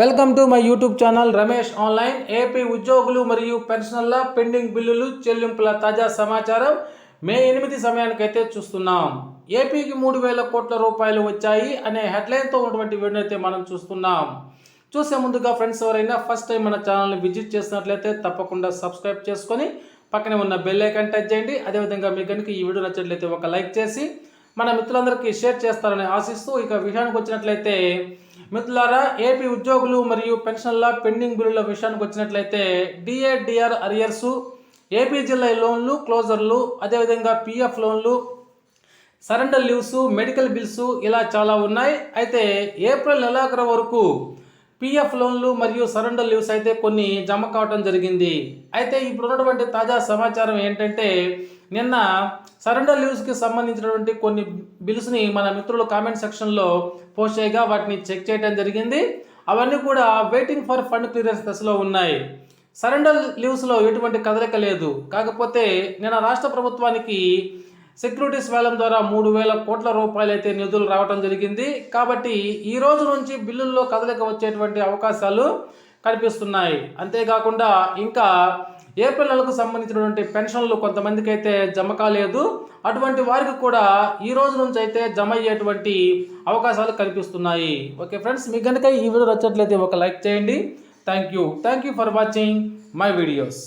Welcome to my YouTube channel Ramesh online. AP ఉద్యోగులు మరియు పెన్షనర్ల pending బిల్లులు చెల్లింపుల తాజా సమాచారం మే ఎనిమిది సమయానికైతే చూస్తున్నాం. ఏపీకి మూడు వేల కోట్ల రూపాయలు వచ్చాయి అనే హెడ్లైన్తో ఉన్నటువంటి వీడియో అయితే మనం చూస్తున్నాం. చూసే ముందుగా ఫ్రెండ్స్ ఎవరైనా ఫస్ట్ టైం మన ఛానల్ని విజిట్ చేసినట్లయితే తప్పకుండా సబ్స్క్రైబ్ చేసుకొని పక్కనే ఉన్న బెల్ ఐకాన్ టచ్ చేయండి. అదేవిధంగా మీకు కనుక ఈ వీడియో నచ్చినట్లయితే ఒక లైక్ చేసి మన మిత్రులందరికీ షేర్ చేస్తారని ఆశిస్తూ ఇక విషయానికి వచ్చినట్లయితే మిత్రులారా ఏపీ ఉద్యోగులు మరియు పెన్షన్ల పెండింగ్ బిల్లుల విషయానికి వచ్చినట్లయితే డిఏడిఆర్ అరియర్సు ఏపీ జిల్లా లోన్లు క్లోజర్లు అదేవిధంగా పిఎఫ్ లోన్లు సరెండర్ లీవ్స్ మెడికల్ బిల్స్ ఇలా చాలా ఉన్నాయి. అయితే ఏప్రిల్ నెలాఖరు వరకు పిఎఫ్ లోన్లు మరియు సరెండర్ లీవ్స్ అయితే కొన్ని జమ కావటం జరిగింది. అయితే ఇప్పుడు ఉన్నటువంటి తాజా సమాచారం ఏంటంటే నిన్న సరెండర్ లీవ్స్కి సంబంధించినటువంటి కొన్ని బిల్స్ని మన మిత్రులు కామెంట్ సెక్షన్లో పోస్ట్ చేయగా వాటిని చెక్ చేయడం జరిగింది. అవన్నీ కూడా వెయిటింగ్ ఫర్ ఫండ్ క్లియరెన్స్ దశలో ఉన్నాయి. సరెండర్ లీవ్స్లో ఎటువంటి కదలిక లేదు. కాకపోతే నిన్న రాష్ట్ర ప్రభుత్వానికి సెక్యూరిటీస్ వేలం ద్వారా మూడు వేల కోట్ల రూపాయలు అయితే నిధులు రావడం జరిగింది. కాబట్టి ఈ రోజు నుంచి బిల్లుల్లో కదలిక వచ్చేటువంటి అవకాశాలు కనిపిస్తున్నాయి. అంతేకాకుండా ఇంకా ఏప్రిల్ నెలకు సంబంధించినటువంటి పెన్షన్లు కొంతమందికి అయితే జమ కాలేదు. అటువంటి వారికి కూడా ఈ రోజు నుంచి అయితే జమ అయ్యేటువంటి అవకాశాలు కనిపిస్తున్నాయి. ఓకే ఫ్రెండ్స్ మీకు కనుక ఈ వీడియో నచ్చట్లయితే ఒక లైక్ చేయండి. Thank you. Thank you for watching my videos.